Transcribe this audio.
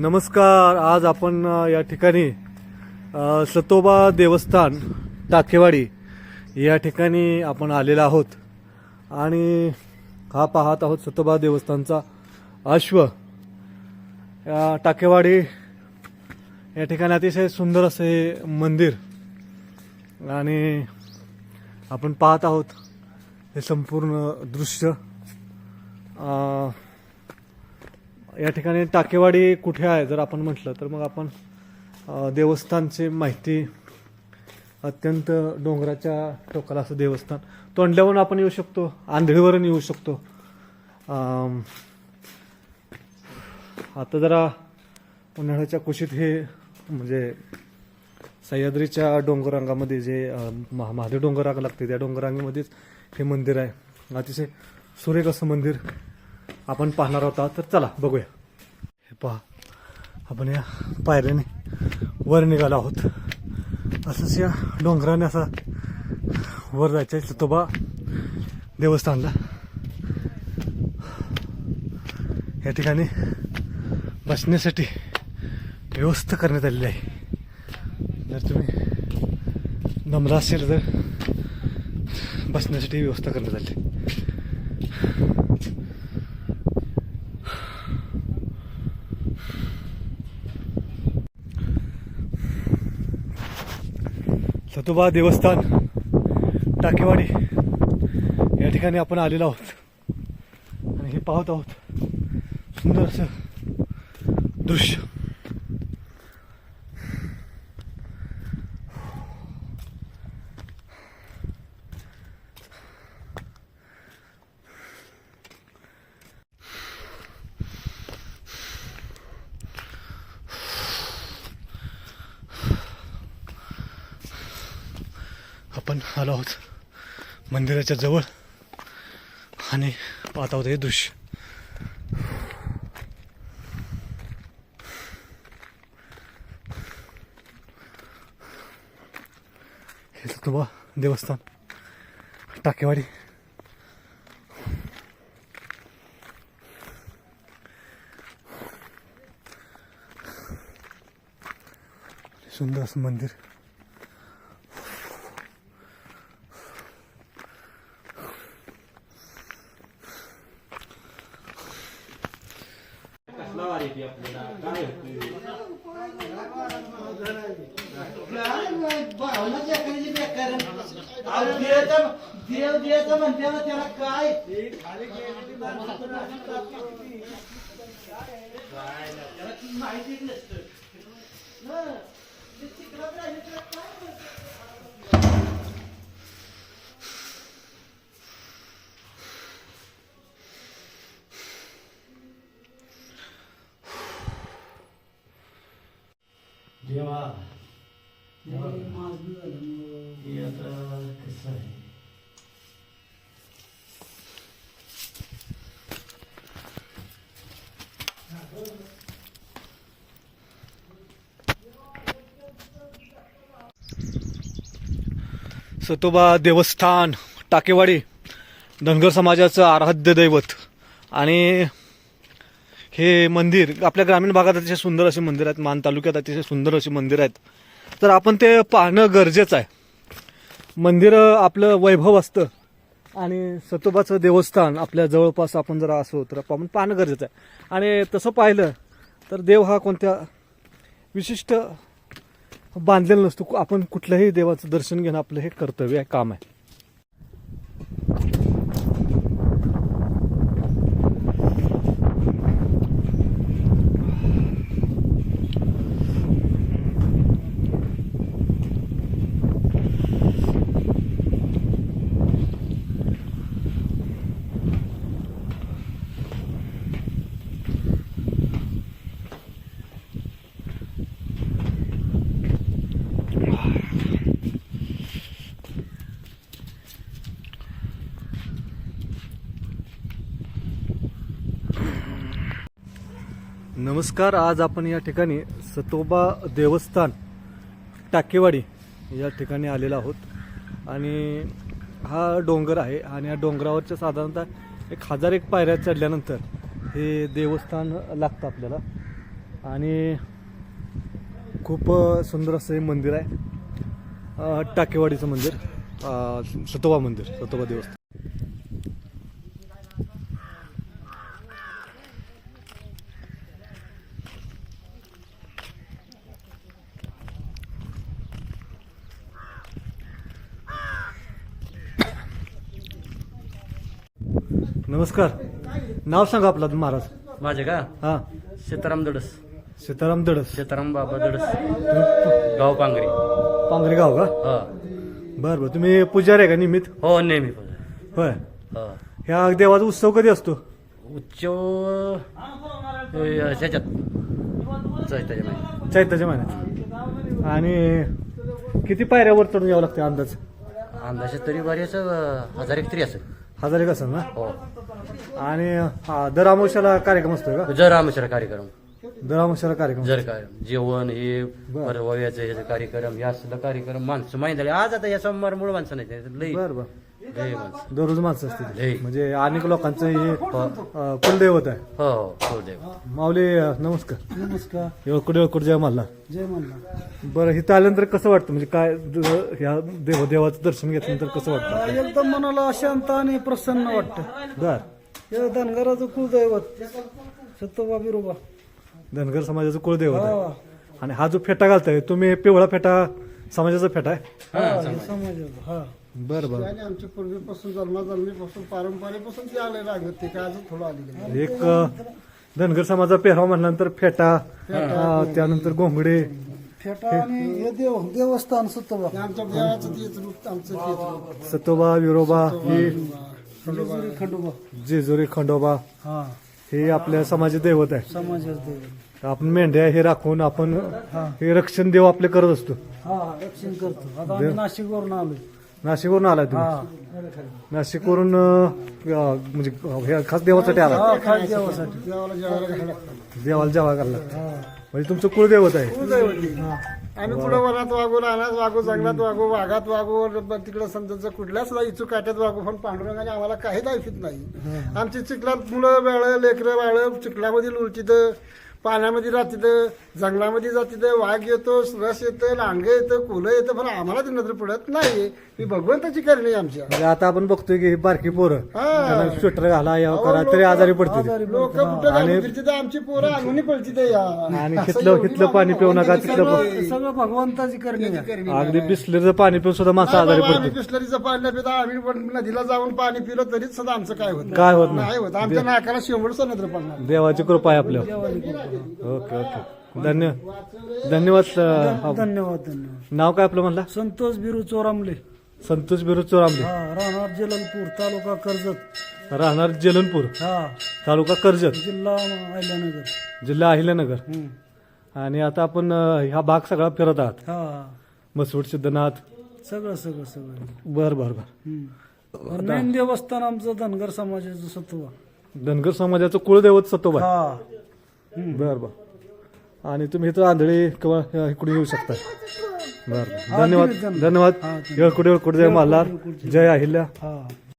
नमस्कार. आज आपण या ठिकाणी सतोबा देवस्थान टाकेवाडी या ठिकाणी आपण आलेला आहोत. आणि हा पाहत आहोत सतोबा देवस्थानचा अश्व. या टाकेवाडी या ठिकाणी अतिशय सुंदर असे मंदिर. आणि आपण पाहत आहोत हे संपूर्ण दृश्य. या ठिकाणी टाकेवाडी कुठे आहे? जर आपण म्हटलं तर मग आपण देवस्थानची माहिती अत्यंत डोंगराच्या टोकाला असं देवस्थान. तोंडल्यावरून आपण येऊ शकतो आंधळीवरून येऊ शकतो. आता जरा उन्हाळ्याच्या कुशीत हे म्हणजे सह्याद्रीच्या डोंगररांगामध्ये जे महा- महादेव डोंगररांग लागते त्या डोंगररांगेमध्येच हे मंदिर आहे. अतिशय सुरेख असं मंदिर. आपण पाहणार होता तर चला बघूया. हे पहा आपण या पायऱ्याने वर निघालो आहोत. असंच या डोंगराने असा वर जायचं आहे सतोबा देवस्थानला. या ठिकाणी बसण्यासाठी व्यवस्था करण्यात आलेली आहे. जर तुम्ही नम्र असेल तर बसण्यासाठी व्यवस्था करण्यात आली. सतोबा देवस्थान टाकेवाडी. या ठिकाणी आपण आलेलो आहोत. आणि हे पाहत आहोत सुंदर असं दृश्य. आपण आलो आहोत मंदिराच्या जवळ. आणि पाहत आहोत हे दृश्य. हे तुबा देवस्थान टाकेवाडी. सुंदर असं मंदिर. देव म्हणते ना त्याला काय माहिती नसतं हं. ते चिखलात राहिले त्याला काय माहिती? सतोबा देवस्थान टाकेवाडी धनगर समाजाचं आराध्य दैवत. आणि हे मंदिर आपल्या ग्रामीण भागात अतिशय सुंदर असे मंदिर आहेत मान तालुक्यात अतिशय सुंदर अशी मंदिर आहेत. तर आपण ते पाहणं गरजेचं आहे. मंदिर आपलं वैभव असतं आणि सतोबाचं देवस्थान आपल्या जवळपास आपण जर असो तर आपण पाहणं गरजेचं आहे. आणि तसं पाहिलं तर देव हा कोणत्या विशिष्ट बांधलेलं नसतो. आपण कुठल्याही देवाचं दर्शन घेणं आपलं हे कर्तव्य आहे काम आहे. नमस्कार आज आपण या ठिकाणी सतोबा देवस्थान टाकेवाडी या ठिकाणी आलेलो आहोत. आणि हा डोंगर आहे आणि या डोंगरावरच्या साधारणतः एक हजार एक पायऱ्या चढल्यानंतर हे देवस्थान लागतं आपल्याला. आणि खूप सुंदर असं हे मंदिर आहे. टाकेवाडीचं मंदिर सतोबा मंदिर सतोबा देवस्थान. नमस्कार. नाव सांगा आपलं महाराज. माझे का? हा. सीताराम दडस. सीताराम दडस. सीताराम बाबा दडस. गाव पांगरी. पांगरे गाव का? हा. बरं बरं. तुम्ही पुजारी आहे का निमित्त हो नेहमी होय. हा. ह्या देवाचा उत्सव कधी असतो? अ, ह्याच्यात. चैत्याच्या महिन्यात. चैत्राच्या महिन्यात. आणि किती पायऱ्यावर चढून यावं लागते अंदाज? अंदाजे तरी बरेच हजार एक तरी असेल हजार एक असेल ना? हो आणि हा, दर अमावश्याला कार्यक्रम असतो का? जर कार्यक्रम. दर अमावश्याला कार्यक्रम जर काय जेवण हे परवाव्याचं ह्याचं कार्यक्रम हे असलं कार्यक्रम माणसं माहिती झाले आज आता या सोमवार मूळ माणसं नाही लई बरं बरं. माणसं दररोज माणसं असते लई. म्हणजे अनेक लोकांचं हे अं, कुलदैवत आहे. हो हो कुलदेव माऊली अं, नमस्कार. नमस्कार. येळकुड येळकुड जय मल्ला. जय म्हणला बरं इथं आल्यानंतर कसं वाटतं? म्हणजे काय द- ह्या देव देवाचं दर्शन घेतल्यानंतर कसं वाटतं? एकदम मनाला शांत आणि प्रसन्न वाटतं. बर. हे धनगराचं कुलदैवत सत्तोबा बिरोबा. धनगर समाजाचं कुळदैवत आहे. आणि हा जो फेटा घालताय तुम्ही पिवळा फेटा समाजाचा फेटा आहे? समाजाचा हा. बरं बरं. आणि आमच्या पूर्वीपासून जन्माजन्मीपासून पारंपरेपासून ते आले लागत ते काय अजून थोडं आलेलं एक अ, धनगर समाजाचा पेहराव म्हटल्यानंतर फेटा अ, त्यानंतर घोंगडे. फेटा आणि हे देव देवस्थान सत्तोबा आमच्या देवाचं तेच रूप आमचं तेच रूप. सतोबा विरोबा हे जेजुरी खंडोबा. जेजुरी खंडोबा. हा. हे आपल्या समाज दैवत आहे. समाजाचं देव आपण मेंढ्या हे राखून आपण हे. रक्षण देव आपले करत असतो. हा रक्षण करतो. आता आम्ही नाशिकवरून आलो नाशिकवरून आलाय तुम्ही? नाशिकवरून अ, म्हणजे हे खास देवासाठी आला हा खास देवासाठी. देवाला जेवायला लागतं देवाला जेवा करला म्हणजे तुमचं कुळदैवत आहे. आम्ही पुढे वनात वागू रानात वागू जंगलात वागू वाघात वागू तिकडे समजा कुठल्याच इचू काट्यात वागू पण पांडुरंगाने आम्हाला काही दाखवित नाही. आमची चिखलात मुलं बाळ लेकरं बाळ चिखलामध्ये लुळतीत पाण्यामध्ये राहतीत जंगलामध्ये जातीत वाघ येतो रस येतं लांडगं येतं कुलं येतं पण आम्हाला ते नजर पडत नाही ही भगवंताची करणी आमच्या. म्हणजे आता आपण बघतोय की ही बारकी पोरं. हा. त्यांना स्वेटर घाला या करा तरी आजारी पडते लोक कुठं घालून फिरतात, आमची पोरं अंगणी पळतीत या. आणि तिथलं तिथलं पाणी पिऊ नका तिथलं सगळं सगळं भगवंताची करणी आहे. अगदी बिसलेचं पाणी पिऊन सुद्धा माणसं आजारी बाबा, आम्ही पडते बिस्लरीचं पाणी नाही पिता. आम्ही पण नदीला जाऊन पाणी पिलं तरीच सुद्धा आमचं काय होत काय होत नाही. नाही होत. आमच्या नाकाला शेंबड नजर पडणार देवाची कृपा आहे आपल्यावर. Okay okay. धन्य धन्यवाद अं, धन्यवाद धन्यवाद. नाव काय आपलं म्हणला? संतोष बिरू चोरामले. संतोष बिरू चोरामले. राहणार जललपूर तालुका कर्जत. राहणार जलनपूर? हा. तालुका कर्जत? जिल्हा अहिल्यानगर. जिल्हा अहिल्यानगर. हम्म. आणि आता आपण अं, हा भाग सगळा फिरत आहात. हा. मसवड सिद्धनाथ. सगळं सगळं सगळं. बर बर बर. हम्म. मेन देवस्थान आमचं धनगर समाजाचं सत्वा. धनगर समाजाचं कुळदैवत सतोबा हा. बर बर. आणि तुम्ही इथं आंधळी किंवा इकडे येऊ शकता. बर. धन्यवाद. धन्यवाद. येळकुड येळकुड जय मल्हार जय अहिल्या.